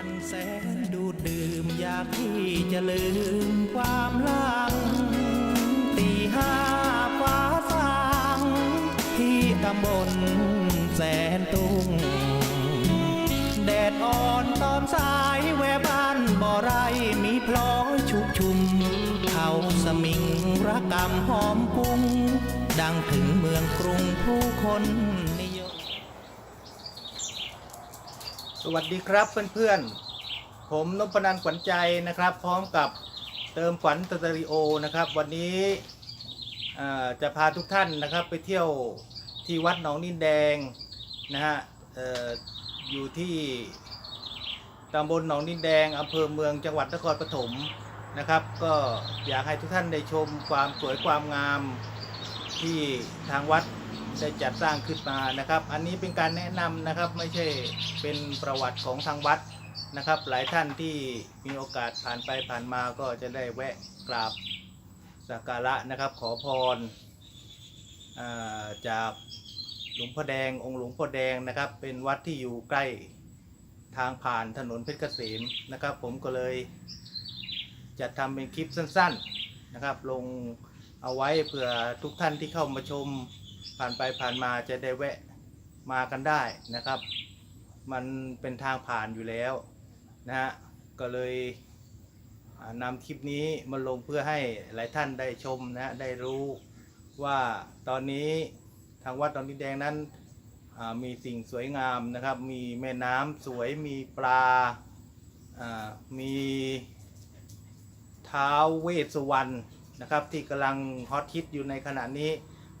มันแสนดูดดื่มอยากที่จะลืมความลังตีห้าฟ้าสางที่ตำบลแสนตุงแดดอ่อนตอมสายแววบ้านบ่อไรมีพลอยชุกชุมเขาสมิงระกำหอมกุ้ง ดังถึงเมืองกรุงผู้คนนิยม ส วัสดีครับเพื่อนๆ ผมนพนันขวัญใจนะครับ พร้อมกับเติมขวัญสตอริโอนะครับ วันนี้จะพาทุกท่านนะครับไปเที่ยวที่วัดหนองนินแดงนะฮะอออยู่ที่ตำบลหนองนินแดงอำเภอเมืองจังหวัดนครปฐมนะครับ ก็อยากให้ทุกท่านได้ชมความสวยความงามที่ทางวัด ได้จัดสร้างขึ้นมานะครับ อันนี้เป็นการแนะนำนะครับไม่ใช่เป็นประวัติของทางวัดนะครับ หลายท่านที่มีโอกาสผ่านไปผ่านมาก็จะได้แวะกราบสักการะนะครับ ขอพรอาจากหลวงพ่อแดงองค์หลวงพ่อแดงนะครับ เป็นวัดที่อยู่ใกล้ทางผ่านถนนเพชรเกษมนะครับ ผมก็เลยจะทำเป็นคลิปสั้น ๆนะครับ ลงเอาไว้เผื่อทุกท่านที่เข้ามาชม ผ่านไปผ่านมาจะได้แวะมากันได้นะครับ มันเป็นทางผ่านอยู่แล้วนะฮะก็เลยนำคลิปนี้มาลงเพื่อให้หลายท่านได้ชมนะฮะได้รู้ว่าตอนนี้ทางวัดตอนนี้แดงนั้นมีสิ่งสวยงามนะครับ มีแม่น้ำสวยมีปลาอ่ามีท้าวเวสสุวรรณนะครับที่กำลังฮอตฮิตอยู่ในขณะนี้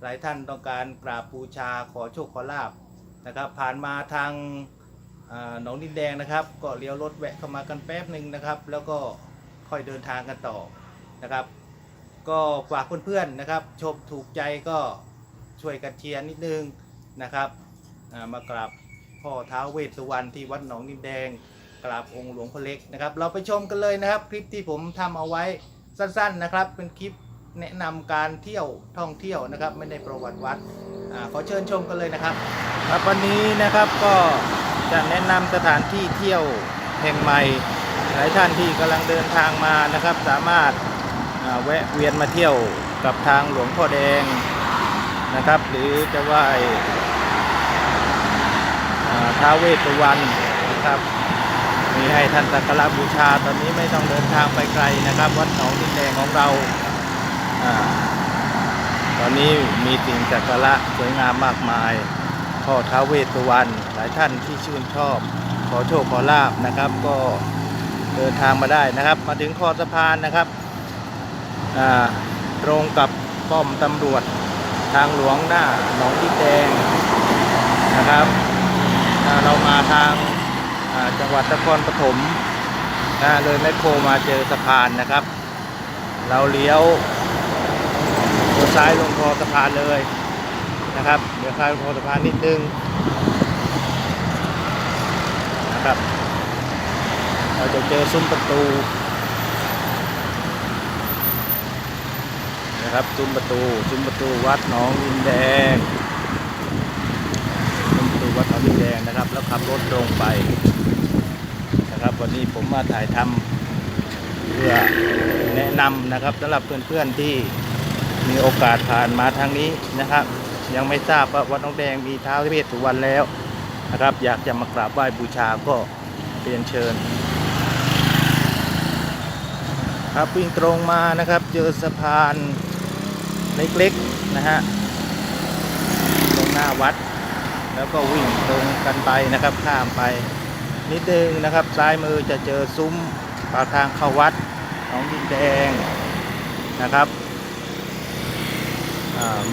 หลายท่านต้องการกราบบูชาขอโชคขอลาบนะครับผ่านมาทางหนองดินแดงนะครับ ก็เลี้ยวรถแวะเข้ามากันแป๊บหนึ่งนะครับ แล้วก็ค่อยเดินทางกันต่อนะครับ ก็ฝากเพื่อนๆนะครับ ชมถูกใจก็ช่วยกันเชียร์นิดนึงนะครับามากราบพ่อท้าวเวสสุวรรณที่วัดหนองดินแดงกราบองค์หลวงพ่อเล็กนะครับ เราไปชมกันเลยนะครับ คลิปที่ผมทำเอาไว้สั้นๆนะครับ เป็นคลิป แนะนำการเที่ยวท่องเที่ยวนะครับ ไม่ได้ประวัติวัดอาขอเชิญชมกันเลยนะครับ ครับวันนี้นะครับก็จะแนะนำสถานที่เที่ยวแห่งใหม่ หลายท่านที่กำลังเดินทางมานะครับ สามารถอ่าแวะเวียนมาเที่ยวกับทางหลวงพ่อแดงนะครับ หรือจะไหว้อ่าท้าวเวสสุวรรณนะครับ มีให้ท่านสักการะบูชาตอนนี้ไม่ต้องเดินทางไปไกลนะครับ วัดหนองดินแดงของเราอา ตอนนี้มีสิ่งจักระสวยงามมากมาย พ่อท้าเวสุวรรณหลายท่านที่ชื่นชอบ ขอโชคขอลาบนะครับ ก็เดินทางมาได้นะครับ มาถึงคอสะพานนะครับตรงกับป้อมตำรวจทางหลวงหน้าหนองดินแดงนะครับ เรามาทางจังหวัดนครปฐมนะเลยแมคโครมาเจอสะพานนะครับ เราเลี้ยว ซ้ายลงคอสะพานเลยนะครับเดี๋ยวซ้ายลงคอสะพานนิดนึงนะครับเราจะเจอซุ้มประตูนะครับซุ้มประตูซุ้มประตูวัดหนองดินแดงซุ้มประตูวัดหนองดินแดงนะครับ แล้วขับรถตรงไปนะครับ วันนี้ผมมาถ่ายทำเพื่อแนะนำนะครับสำหรับเพื่อนๆที่ มีโอกาสผ่านมาทางนี้นะครับ ยังไม่ทราบว่าวัดน้องแดงมีเท้าเวสสุวรรณแล้วนะครับ อยากจะมากราบไหว้บูชาก็เรียนเชิญ ครับวิ่งตรงมานะครับ เจอสะพานเล็กๆนะฮะตรงหน้าวัด แล้วก็วิ่งตรงกันไปนะครับข้ามไป นิดนึงนะครับซ้ายมือจะเจอซุ้มปากทางเข้าวัดหนองดินแดงนะครับ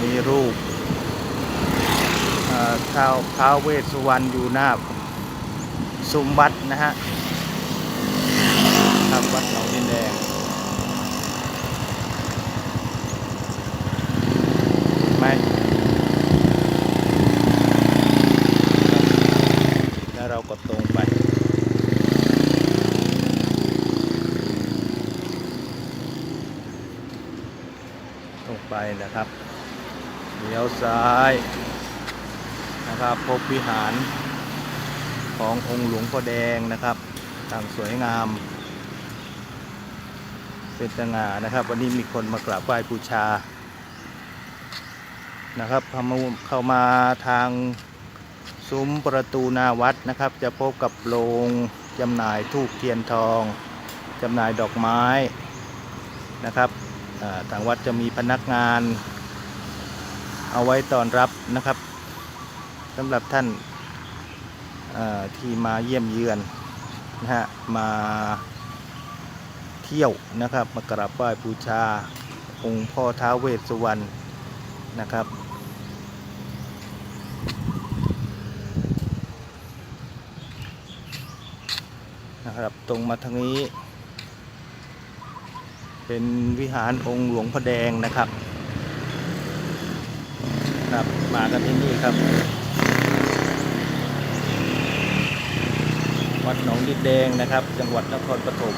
มีรูปท้าวท้าวเวสสุวรรณอยู่หน้าซุ้มวัดนะฮะครับวัดหนองดินแดงไหมแล้วเราก็ตรงไปตรงไปนะครับเลี้ยวซ้ายนะครับ พบวิหารขององค์หลวงพ่อแดงนะครับต่างสวยงามเป็นสง่านะครับ วันนี้มีคนมากราบไหว้บูชานะครับเข้ามาเข้ามาทางซุ้มประตูหนาวัดนะครับ จะพบกับโรงจำหน่ายทูบเทียนทองจำหน่ายดอกไม้นะครับทางวัดจะมีพนักงาน เอาไว้ต้อนรับนะครับ สำหรับท่านที่มาเยี่ยมเยือนนะฮะมาเที่ยวนะครับมากราบไหว้บูชา องค์พ่อท้าวเวสสุวรรณนะครับ นะครับ ตรงมาทางนี้ เป็นวิหารองค์หลวงพ่อแดงนะครับ ครับมากันที่นี่ครับ วัดหนองดินแดงนะครับ จังหวัดนครปฐม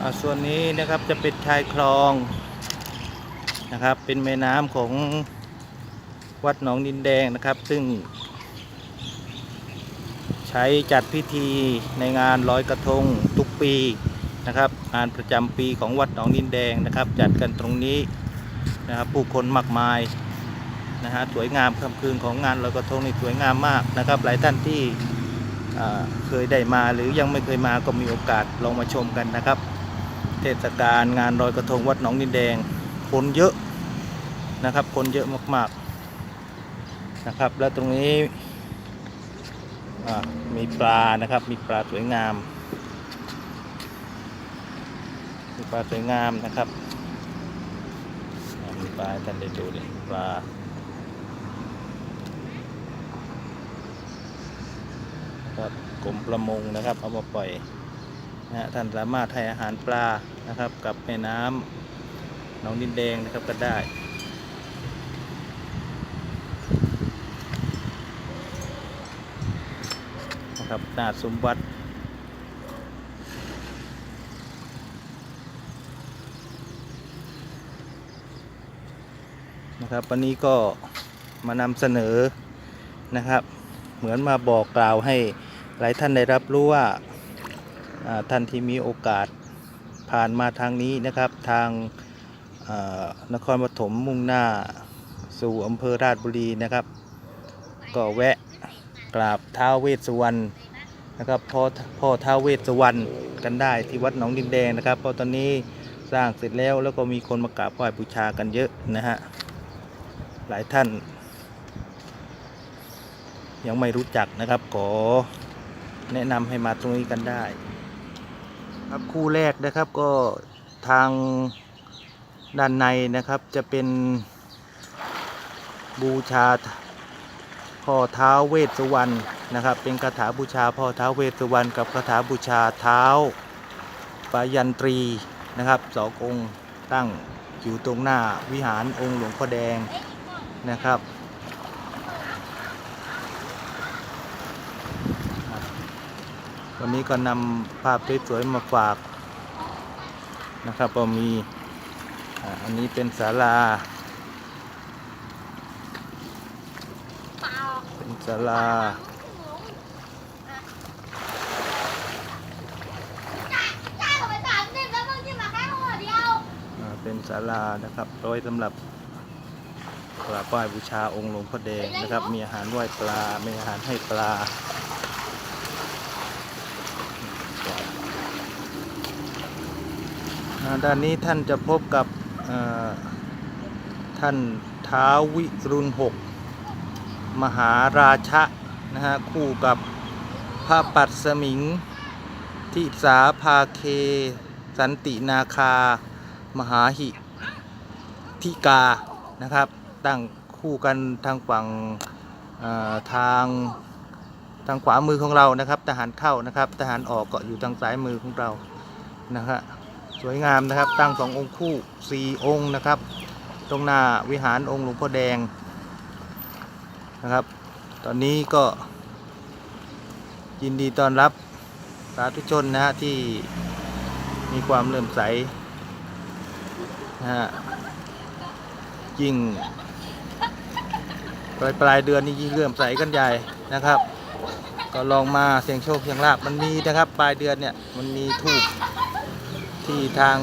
อาส่วนนี้นะครับจะเป็นชายคลองนะครับ เป็นแม่น้ำของวัดหนองดินแดงนะครับ ซึ่ง ใช้จัดพิธีในงานลอยกระทงทุกปี นะครับ งานประจำปีของวัดหนองดินแดงนะครับ จัดกันตรงนี้นะครับผู้คนมากมายนะฮะสวยงามค่ำคืนของงานลอยกระทงนี่สวยงามมากนะครับ หลายท่านที่เคยได้มาหรือยังไม่เคยมาก็มีโอกาสลองมาชมกันนะครับ เทศกาลงานลอยกระทงวัดหนองดินแดงคนเยอะนะครับ คนเยอะมากๆนะครับ แล้วตรงนี้มีปลานะครับมีปลาสวยงาม มีปลาสวยงามนะครับมีปลาท่านได้ดูดิปลาครับกรมประมงนะครับเอามาปล่อยนะฮะท่านสามารถให้อาหารปลานะครับ กับแม่น้ำหนองดินแดงนะครับก็ได้นะครับหนาสมบัติ นะครับ วันนี้ก็มานำเสนอนะครับ เหมือนมาบอกกล่าวให้หลายท่านได้รับรู้ว่าท่านที่มีโอกาสผ่านมาทางนี้นะครับ ทางนครปฐมมุ่งหน้าสู่อำเภอราชบุรีนะครับ ก็แวะกราบท้าวเวสสุวรรณนะครับพ่อพ่อท้าวเวสสุวรรณกันได้ที่วัดหนองดินแดงนะครับเพราะตอนนี้สร้างเสร็จแล้วแล้วก็มีคนมากราบไหว้บูชากันเยอะนะฮะ หลายท่าน ยังไม่รู้จักนะครับขอแนะนำให้มาตรงนี้กันได้ ครับคู่แรกนะครับก็ทางด้านในนะครับจะเป็นบูชาพ่อเท้าเวสสุวรรณนะครับ เป็นคาถาบูชาพ่อเท้าเวสสุวรรณกับคาถาบูชาเท้าปายันตรีนะครับสององค์ตั้งอยู่ตรงหน้าวิหารองค์หลวงพ่อแดง นะครับวันนี้ก็นำภาพสวยๆมาฝากนะครับก็มีอันนี้เป็นศาลาเป็นศาลาเป็นศาลานะครับโดยสำหรับ กราบไหว้บูชาองค์หลวงพ่อแดงนะครับ มีอาหารไหว้ปลา มีอาหารให้ปลาด้านนี้ท่านจะพบกับท่านท้าววิรุณหกมหาราชะนะฮะคู่กับพระปัดสมิงทิสาภาเค สันตินาคา มหาหิทิกานะครับ ตั้งคู่กันทางฝั่งทางทางขวามือของเรานะครับ ทหารเข้านะครับ ทหารออกก็อยู่ทางซ้ายมือของเรานะฮะสวยงามนะครับ ตั้งสององค์คู่สี่องค์นะครับ ตรงหน้าวิหารองค์หลวงพ่อแดงนะครับ ตอนนี้ก็ยินดีต้อนรับสาธุชนนะฮะที่มีมีความเลื่อมใสนะฮะยิ่ง ปลายปลายเดือนนี้ยิ่งเลื่อมใสกันใหญ่นะครับ ก็ลองมาเสี่ยงโชคเสี่ยงลาบมันมีนะครับ ปลายเดือนเนี่ยมันมีทูบที่ทาง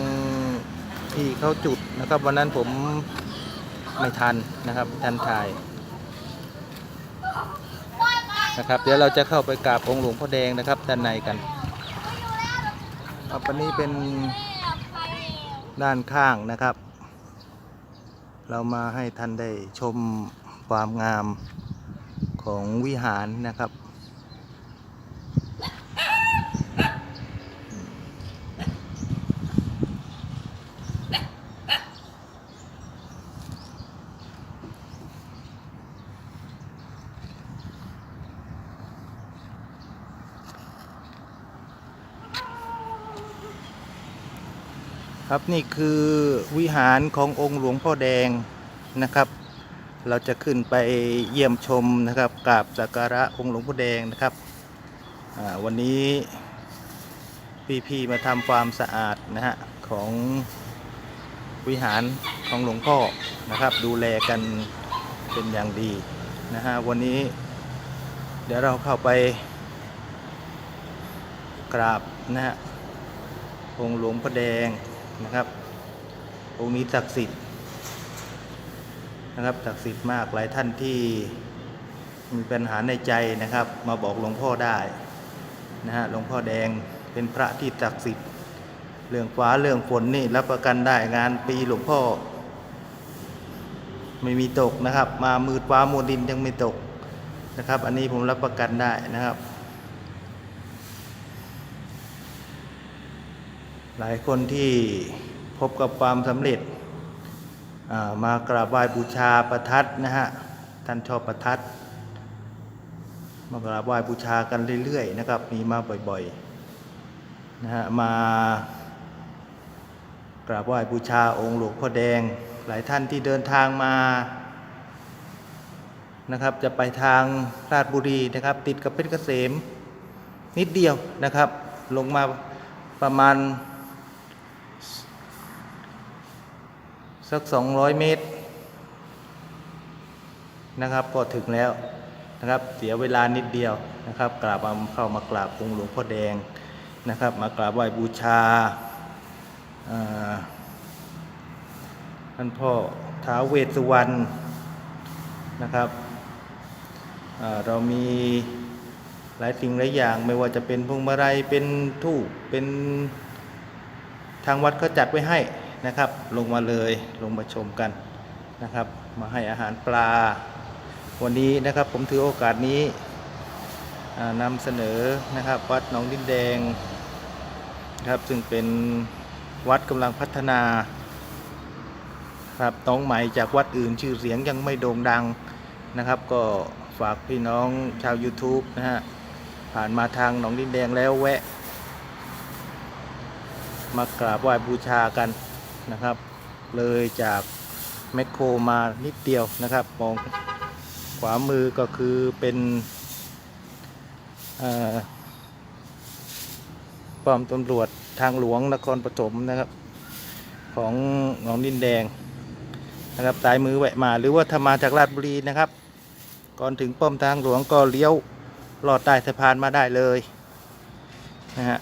ที่เขาจุดนะครับ วันนั้นผมไม่ทันนะครับทันถ่ายนะครับ เดี๋ยวเราจะเข้าไปกราบองค์หลวงพ่อแดงนะครับด้านในกันครับวันนี้เป็นด้านข้างนะครับ เรามาให้ท่านได้ชม ความงามของวิหารนะครับ ครับนี่คือวิหารขององค์หลวงพ่อแดงนะครับ เราจะขึ้นไปเยี่ยมชมนะครับกราบสักการะองค์หลวงพ่อแดงนะครับวันนี้พี่ๆมาทำความสะอาดนะฮะของวิหารของหลวงพ่อนะครับ ดูแลกันเป็นอย่างดีนะฮะวันนี้ เดี๋ยวเราเข้าไปกราบนะฮะองค์หลวงพ่อแดงนะครับ องค์นี้ศักดิ์สิทธิ์ นะครับศักดิ์สิทธิ์มากหลายท่านที่มีปัญหาในใจนะครับ มาบอกหลวงพ่อได้นะฮะหลวงพ่อแดงเป็นพระที่ศักดิ์สิทธิ์เรื่องฟ้าเรื่องฝนนี่รับประกันได้งานปีหลวงพ่อ ไม่มีตกนะครับ มามืดฟ้ามัวดินยังไม่ตกนะครับ อันนี้ผมรับประกันได้นะครับ หลายคนที่พบกับความสำเร็จ มากราบไหว้บูชาประทัดนะฮะท่านชอบประทัด มากราบไหว้บูชากันเรื่อยๆนะครับ มีมาบ่อยๆนะฮะมากราบไหว้บูชาองค์หลวงพ่อแดง หลายท่านที่เดินทางมานะครับ จะไปทางราชบุรีนะครับ ติดกับเพชรเกษมนิดเดียวนะครับ ลงมาประมาณ สัก 200 เมตรนะครับ ก็ถึงแล้วนะครับ เสียเวลานิดเดียวนะครับ กราบมาเข้ามากราบองค์หลวงพ่อแดงนะครับ มากราบไหว้บูชาท่านพ่อท้าเวสสุวรรณนะครับเรามีหลายสิ่งหลายอย่างไม่ว่าจะเป็นพวงมาลัยเป็นทูบเป็นทางวัดเขาจัดไว้ให้ นะครับ ลงมาเลยลงมาชมกันนะครับ มาให้อาหารปลา วันนี้นะครับผมถือโอกาสนี้นำเสนอนะครับ วัดหนองดินแดงนะครับซึ่งเป็นวัดกำลังพัฒนาครับน้องใหม่จากวัดอื่นชื่อเสียงยังไม่โด่งดังนะครับ ก็ฝากพี่น้องชาว YouTube นะฮะผ่านมาทางหนองดินแดงแล้วแวะ มากราบไหว้บูชากัน นะครับ เลยจากแมคโครมานิดเดียวนะครับมองขวามือก็คือเป็นป้อมตำรวจทางหลวงนครปฐมนะครับ ของหนองดินแดงนะครับซ้ายมือแวะมาหรือว่าถ้ามาจากราชบุรีนะครับ ก่อนถึงป้อมทางหลวงก็เลี้ยวลอดใต้สะพานมาได้เลยนะฮะ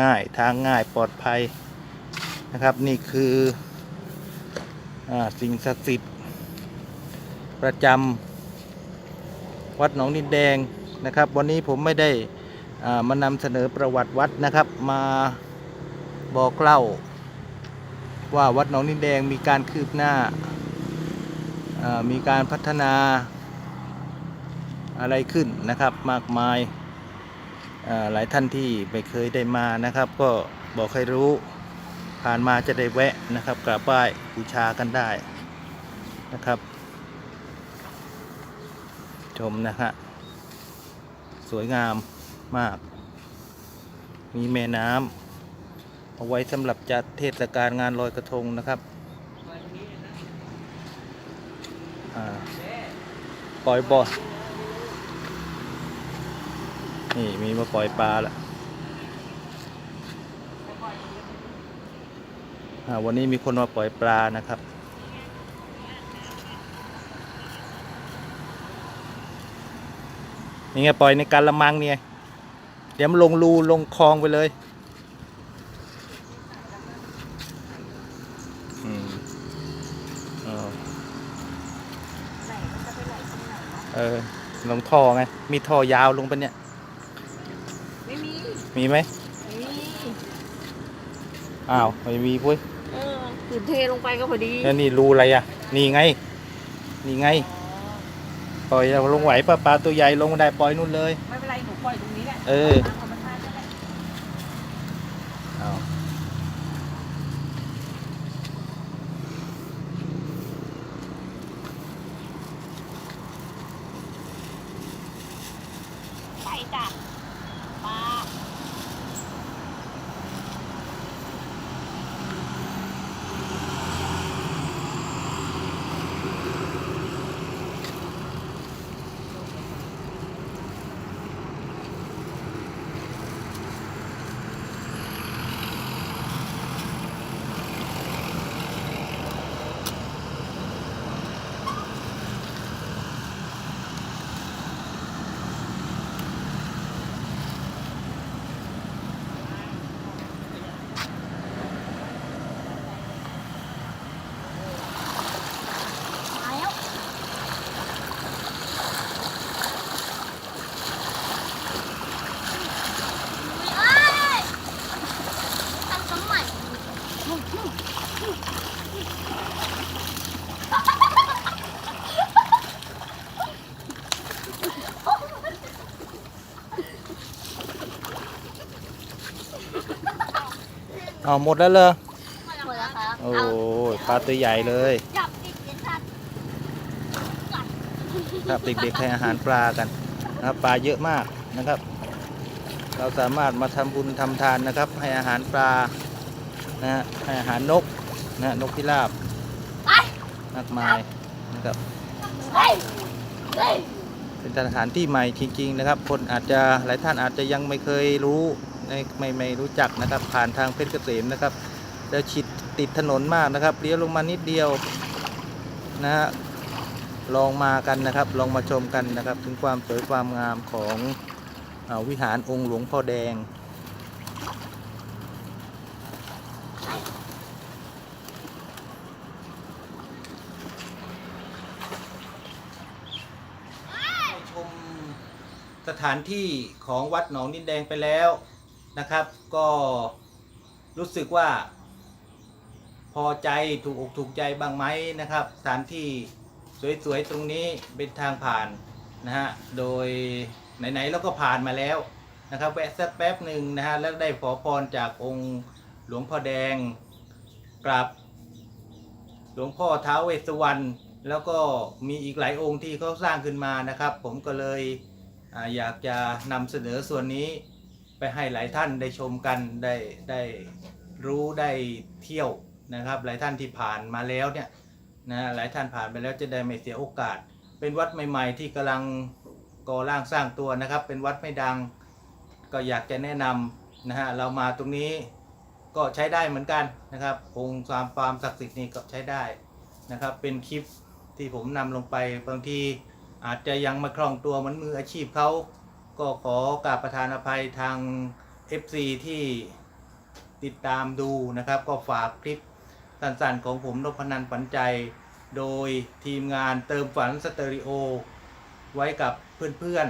ง่ายทางง่ายปลอดภัย นะครับนี่คืออสิ่งศักดิ์สิทธิ์ประจำวัดหนองดินแดงนะครับ วันนี้ผมไม่ได้มานำเสนอประวัติวัดนะครับ มาบอกเล่า ว่าวัดหนองดินแดงมีการคืบหน้ามีการพัฒนาอะไรขึ้นนะครับมากมายหลายท่านที่ไม่เคยได้มานะครับ ก็บอกให้รู้ ผ่านมาจะได้แวะนะครับกราบไหว้บูชากันได้นะครับ ชมนะฮะสวยงามมาก มีแม่น้ำเอาไว้สำหรับจัดเทศกาลงานลอยกระทงนะครับปล่อยบอลนี่มีมาปล่อยปลาแล้ว อ่า วันนี้มีคนมาปล่อยปลานะครับ นี่ไงปล่อยในการละมังเนี่ย เดี๋ยวมันลงรูลงคลองไปเลยอืมเออไหนมันจะไปไหลตรงไหนวะเออ ลงท่อไง มีท่อยาวลงไปเนี่ย ไม่มี มีไหมไม่มี อ้าว ไม่มีพุ้ยเออ คือเทลงไปก็พอดีแล้วนี่รูอะไรอะ นี่ไง นี่ไง ปล่อยเอาลงไหวปลาปลาตัวใหญ่ลงมาได้ปล่อยนู่นเลย ไม่เป็นไรหนูปล่อยตรงนี้แหละเออ ตามธรรมชาตินั่นแหละ เอา เอาหมดแล้วเหรอหมดแล้วครับโอ้ยปลาตัวใหญ่เลยจับติดเย็นชัดครับเด็กๆให้อาหารปลากันนะครับปลาเยอะมากนะครับ เราสามารถมาทำบุญทำทานนะครับ ให้อาหารปลานะฮะให้อาหารนกนะฮะนกพิราบไปมากมายนะครับเฮ้ยเฮ้ยเป็นสถานที่ใหม่จริงๆนะครับ คนอาจจะหลายท่านอาจจะยังไม่เคยรู้ ไม่ไม่ไม่รู้จักนะครับ ผ่านทางเพชรเกษมนะครับแล้วชิดติดถนนมากนะครับเลี้ยวลงมานิดเดียวนะฮะลองมากันนะครับ ลองมาชมกันนะครับ ถึงความสวยความงามของอวิหารองค์หลวงพ่อแดงชมสถานที่ของวัดหนองดินแดงไปแล้ว นะครับ ก็รู้สึกว่า พอใจถูกอกถูกใจบ้างไหมนะครับสถานที่สวยๆตรงนี้เป็นทางผ่านนะฮะโดยไหนๆเราก็ผ่านมาแล้วนะครับแวะสักแป๊บหนึ่งนะฮะแล้วได้ขอพรจากองค์หลวงพ่อแดงกราบหลวงพ่อท้าวเวสสวรรณแล้วก็มีอีกหลายองค์ที่เขาสร้างขึ้นมานะครับ ผมก็เลยออยากจะนำเสนอส่วนนี้ ไปให้หลายท่านได้ชมกันได้ได้รู้ได้เที่ยวนะครับ หลายท่านที่ผ่านมาแล้วเนี่ยนะหลายท่านผ่านไปแล้วจะได้ไม่เสียโอกาส เป็นวัดใหม่ ๆ ที่กำลังก่อร่างสร้างตัวนะครับ เป็นวัดไม่ดังก็อยากจะแนะนำนะฮะเรามาตรงนี้ก็ใช้ได้เหมือนกันนะครับองค์ความความศักดิ์สิทธิ์นี่ก็ใช้ได้นะครับ เป็นคลิปที่ผมนำลงไปบางทีอาจจะยังไมาคล่องตัวเหมือนมืออาชีพเขา ก็ขอกราบประธานอภัยทาง FC ที่ติดตามดูนะครับ ก็ฝากคลิปสั้นๆของผมนพนันปันใจ โดยทีมงานเติมฝันสเตอริโอ ไว้กับเพื่อน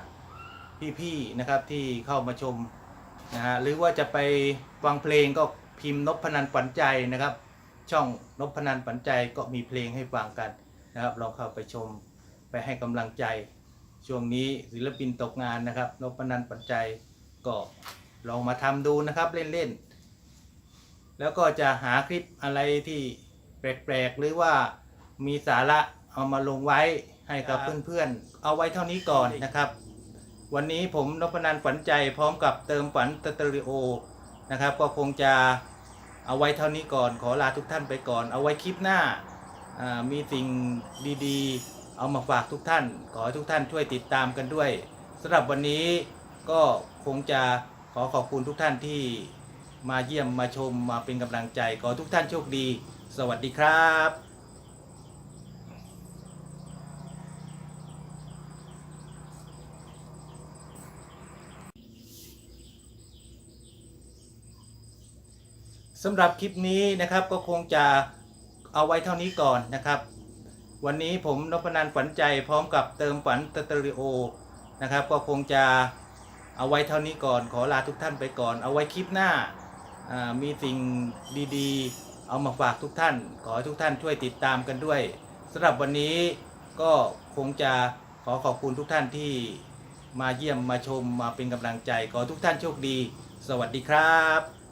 ๆพี่ๆนะครับที่เข้ามาชมนะฮะหรือว่าจะไปฟังเพลงก็พิมพ์นพนันปันใจนะครับ ช่องนพนันปันใจก็มีเพลงให้ฟังกันนะครับลองเข้าไปชมไปให้กำลังใจ ช่วงนี้ศิลปินตกงานนะครับนพนันปันใจก็ลองมาทำดูนะครับเล่นๆ แล้วก็จะหาคลิปอะไรที่แปลกๆ หรือว่ามีสาระเอามาลงไว้ให้กับเพื่อนๆ เอาไว้เท่านี้ก่อนนะครับ วันนี้ผมนพนันขวัญใจพร้อมกับเติมฝันสเตอริโอนะครับ ก็คงจะเอาไว้เท่านี้ก่อน ขอลาทุกท่านไปก่อน เอาไว้คลิปหน้าอ่ามีสิ่งดีๆ เอามาฝากทุกท่าน ขอให้ทุกท่านช่วยติดตามกันด้วยสำหรับวันนี้ก็คงจะขอขอบคุณทุกท่านที่มาเยี่ยมมาชมมาเป็นกำลังใจ ขอทุกท่านโชคดี สวัสดีครับสำหรับคลิปนี้นะครับก็คงจะเอาไว้เท่านี้ก่อนนะครับ วันนี้ผมนพนันขวัญใจพร้อมกับเติมฝันสเตอริโอนะครับ ก็คงจะเอาไว้เท่านี้ก่อนขอลาทุกท่านไปก่อน เอาไว้คลิปหน้าอ่ามีสิ่งดีๆ เอามาฝากทุกท่าน ขอให้ทุกท่านช่วยติดตามกันด้วยสำหรับวันนี้ก็คงจะขอขอบคุณทุกท่านที่มาเยี่ยมมาชมมาเป็นกำลังใจ ขอทุกท่านโชคดี สวัสดีครับ